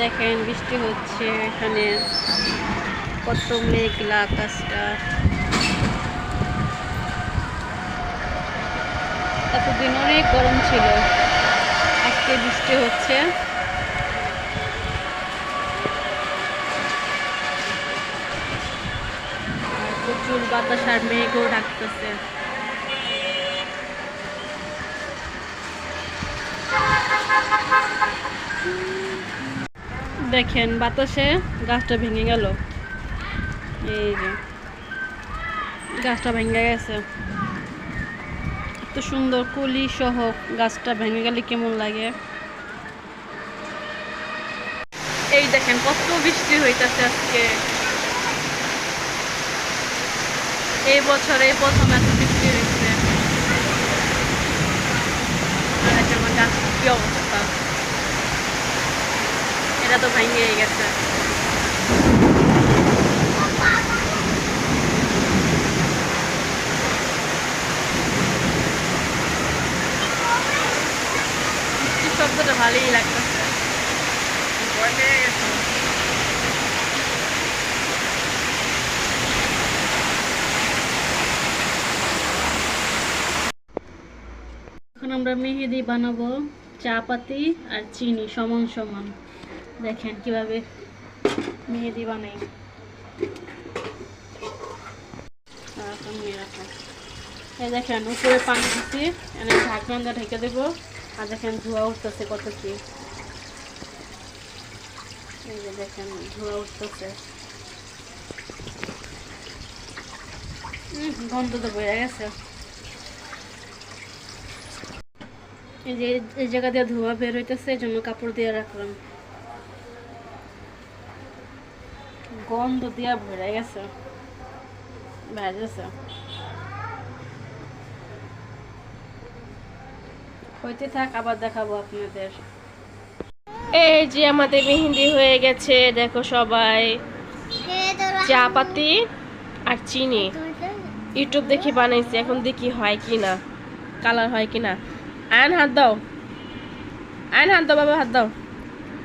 দেখেন, বৃষ্টি হচ্ছে, এখানে কত মেঘলা আকাশটা এতদিন অনেক গরম ছিল, আজকে বৃষ্টি হচ্ছে। প্রচুর বাতাস আর মেঘও ডাকতেছে। দেখেন বাতাসে গাছটা ভেঙে গেল। এই যে, গাছটা ভেঙে গেছে। এত সুন্দর কলি সহ গাছটা ভেঙে গেলে কেমন লাগে? এই দেখেন, কত বৃষ্টি হইতেছে আজকে। এই বছরে প্রথম এত বৃষ্টি হয়েছে আর দেখেন আমার গাছ কি অবস্থা এটা তো ভেঙে গেছে। শব্দটা ভালোই লাগতেছে। এখন আমরা মেহেদি বানাবো চা পাতি আর চিনি সমান সমান। দেখেন কীভাবে মেহেদি বানাই। দেখেন, উপরে পানি দিচ্ছি এনে ঢাকনাটা ঢেকে দেবো। আর দেখেন ধোয়া উঠতেছে কত কি। দেখেন, ধোয়া উঠতেছে। গন্ধ তো বেড়ে গেছে। এই যে, এই জায়গা দিয়ে ধোয়া বের হইতেছে, এই জন্য কাপড় দিয়ে রাখলাম। গন্ধ দিয়া ভরে গেছে ভেজেছে হইতে থাক, আবার দেখাবো আপনাদের। এই যে আমাদের মেহেন্দি হয়ে গেছে, দেখো সবাই। চা পাতি আর চিনি। ইউটিউব দেখে বানাইছি, এখন দেখি হয় কি না কালার হয় কি না আয়ন হাত দাও। আয়ন হাত দাও, বাবা, হাত দাও।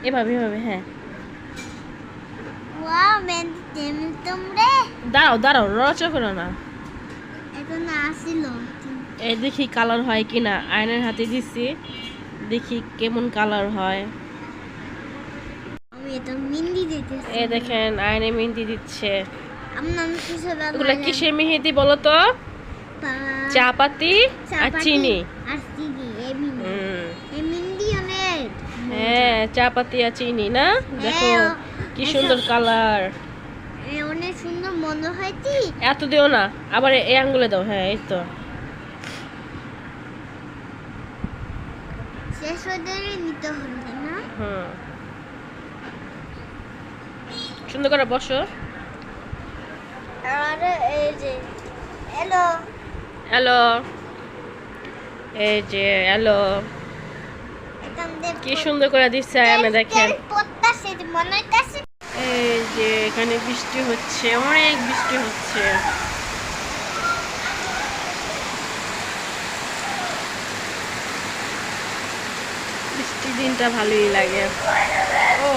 এভাবে এভাবে হ্যাঁ ওয়াও মেন তেম তোমরে দাঁড়াও দাঁড়াও রচা করো না। এখন এই দেখি কালার হয় কি না আয়নের হাতে দিচ্ছি দেখি কেমন কালার হয়। এ দেখেন আয়নে মেহেন্দি দিচ্ছে। এগুলো কিসের মেহেন্দি বলো তো? চা পাতি আর চিনি হ্যাঁ চা পাতি আর চিনি না? দেখো। হ্যাঁ, কি সুন্দর কালার অনেক সুন্দর মনে হয় কি? এত দিও না আবার এই আঙ্গুলে দাও হ্যাঁ এই তো। শেষ নিতে হবে না? হুম। সুন্দর করে বসো। আর এই যে হ্যালো হ্যালো এই যে হ্যালো কি সুন্দর করে দিচ্ছে আমি দেখেন। এই যে এখানে বৃষ্টি হচ্ছে অনেক বৃষ্টি হচ্ছে। বৃষ্টির দিনটা ভালোই লাগে। ও।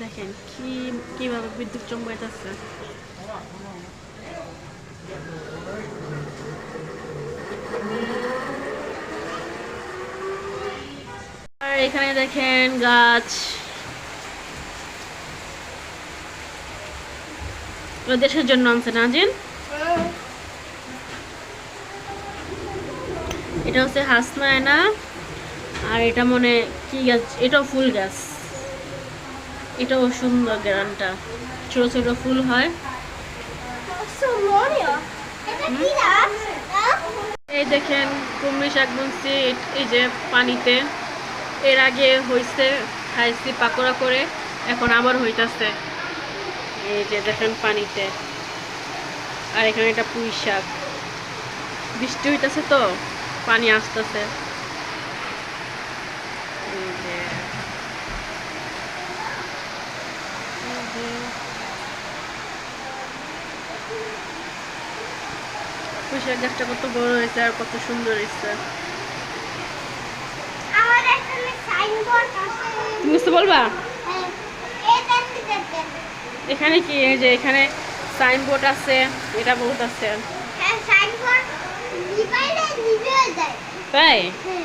দেখেন, কি, কীভাবে বিদ্যুৎ চমকাইতেছে। আর এখানে দেখেন গাছ। দেশের জন্য আনছে নাজিন? এটা হচ্ছে হাসনায়না, আর এটা মনে কি গাছ? এটাও ফুল গাছ। এটাও সুন্দর গ্রানটা ছোট ছোট ফুল হয়। এটা এই দেখেন কুমড়ি শাক বুনছি এই- যে পানিতে। এর আগে হইছে, খাইছি পাকোড়া করে, এখন আবার হইতাছে। এই যে দেখেন পানিতে। আর এখানে একটা পুঁই শাক। বৃষ্টি হইতেছে তো, পানি আসতেছে এই যে এই যে। পুঁই শাক গাছটা কত বড় হয়েছে আর কত সুন্দর হয়েছে। তুমি কিছু বলবা হ্যাঁ, এখানে কি? এই যে এখানে সাইনবোর্ড আছে এটা বহুত আছে। হ্যাঁ তাই? হ্যাঁ।